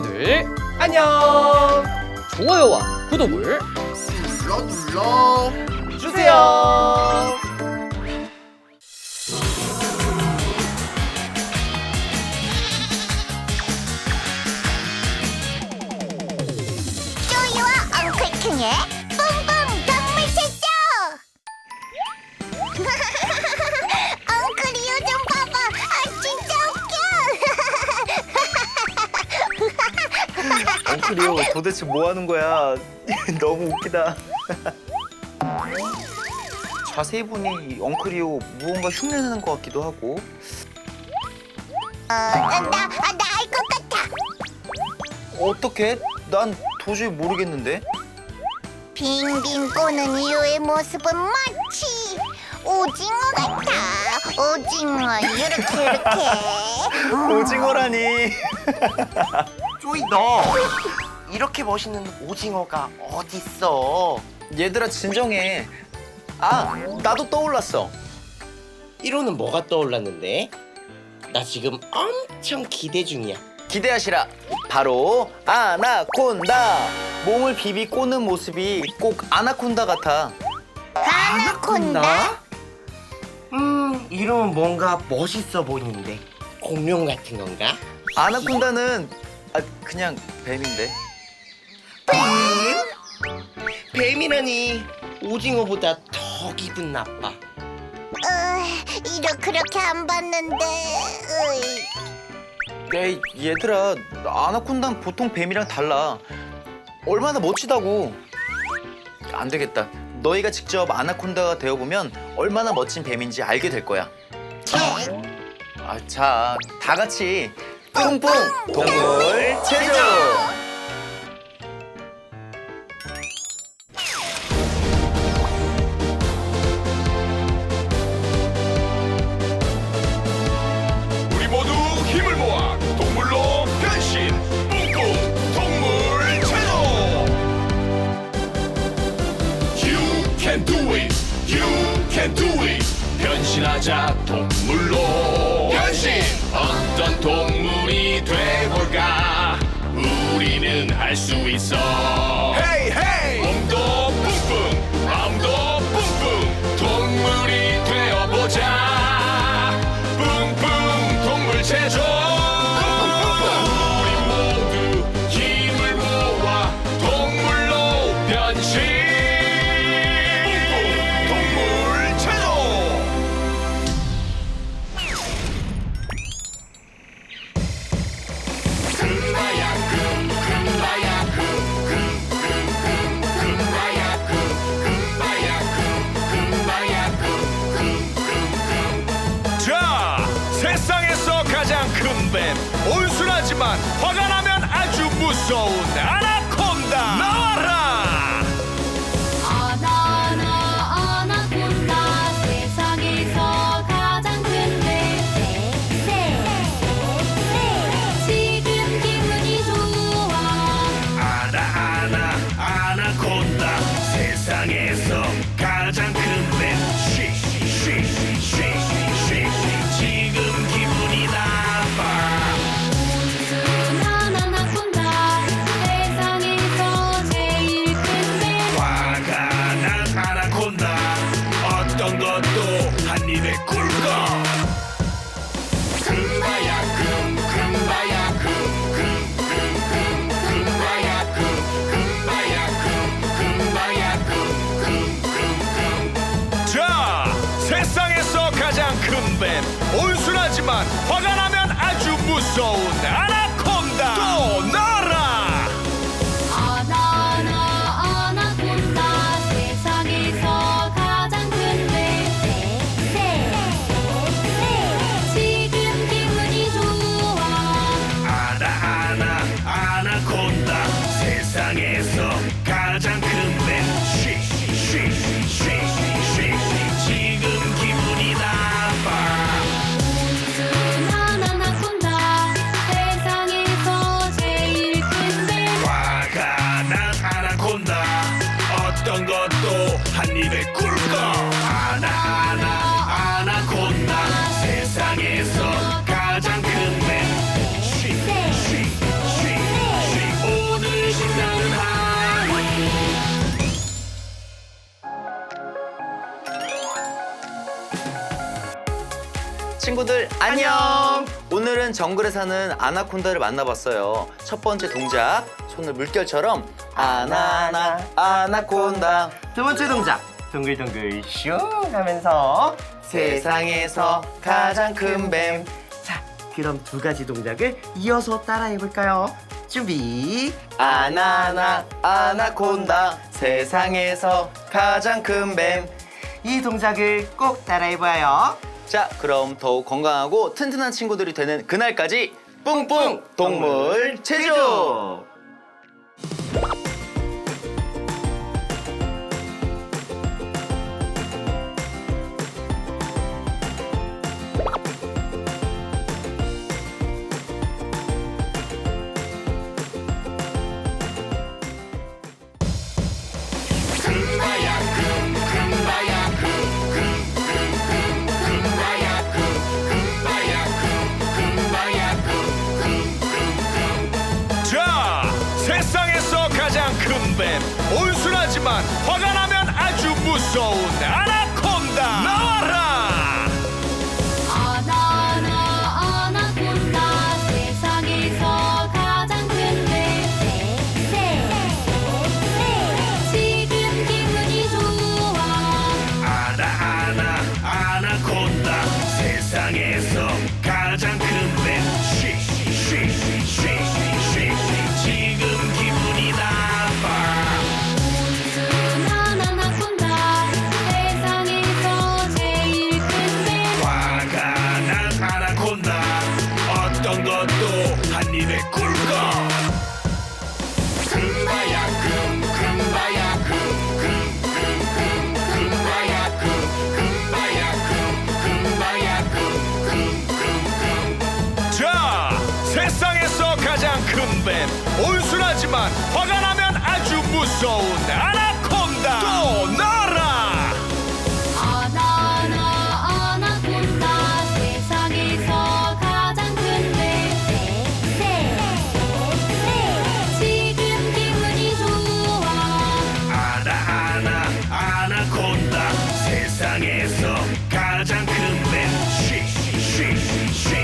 친구들. 안녕. 좋아요와 구독을. 눌러 눌러 엉클이요 도대체 뭐 하는 거야? 너무 웃기다. 자세히 보니 엉클이요 무언가 흉내내는 것 같기도 하고. 어, 나나알 것 같아 어떻게? 난 도저히 모르겠는데. 빙빙 꼬는 이유의 모습은 마치 오징어 같아 오징어 이렇게 이렇게 오징어라니. 쪼이 너 이렇게 멋있는 오징어가 어딨어? 얘들아 진정해. 아 나도 떠올랐어. 1호는 뭐가 떠올랐는데? 나 지금 엄청 기대 중이야. 기대하시라. 바로 아나콘다. 몸을 비비 꼬는 모습이 꼭 아나콘다 같아. 아나콘다? 음, 이름은 뭔가 멋있어 보이는데 공룡 같은 건가? 아나콘다는 아, 그냥 뱀인데. 뱀이라니 오징어보다 더 기분 나빠. 어, 이렇게 그렇게 안 봤는데 으이. 에이 얘들아 아나콘다는 보통 뱀이랑 달라. 얼마나 멋지다고. 안 되겠다. 너희가 직접 아나콘다가 되어보면 얼마나 멋진 뱀인지 알게 될 거야. 아, 자, 다 같이 뿡뿡 동물 체조. 우리 모두 힘을 모아 동물로 변신 뿡뿡 동물 체조! You can do 변신하자 동물 뿡뿡 동물 체조. 금바야 금 금바야 금금금금 금바야 금 금바야 금 금바야 금금금금 자 세상에서 가장 큰 뱀. 온순하지만 화가 나면 아주 무서운 한 입에 굴거 금바야 금 금바야 화가 나면 아주 무서운 아나 안녕. 오늘은 정글에 사는 아나콘다를 만나봤어요. 첫 번째 동작 손을 물결처럼 아나나 아나콘다. 두 번째 동작 동글동글 슝 하면서 세상에서 가장 큰 뱀. 자 그럼 두 가지 동작을 이어서 따라해 볼까요? 준비 아나나 아나콘다 세상에서 가장 큰 뱀. 이 동작을 꼭 따라해 봐요. 자, 그럼 더욱 건강하고 튼튼한 친구들이 되는 그날까지 뿡뿡 동물 체조. 아 뱀 온순하지만 화가 나면 아주 무서운 아나콘다. 또 나라. 아나나 아나콘다. 세상에서 가장 큰데. 세세세 지금 기분이 좋아. 아나 아나 아나콘다. 세상에서 가장 큰뱀 쉬쉬쉬쉬.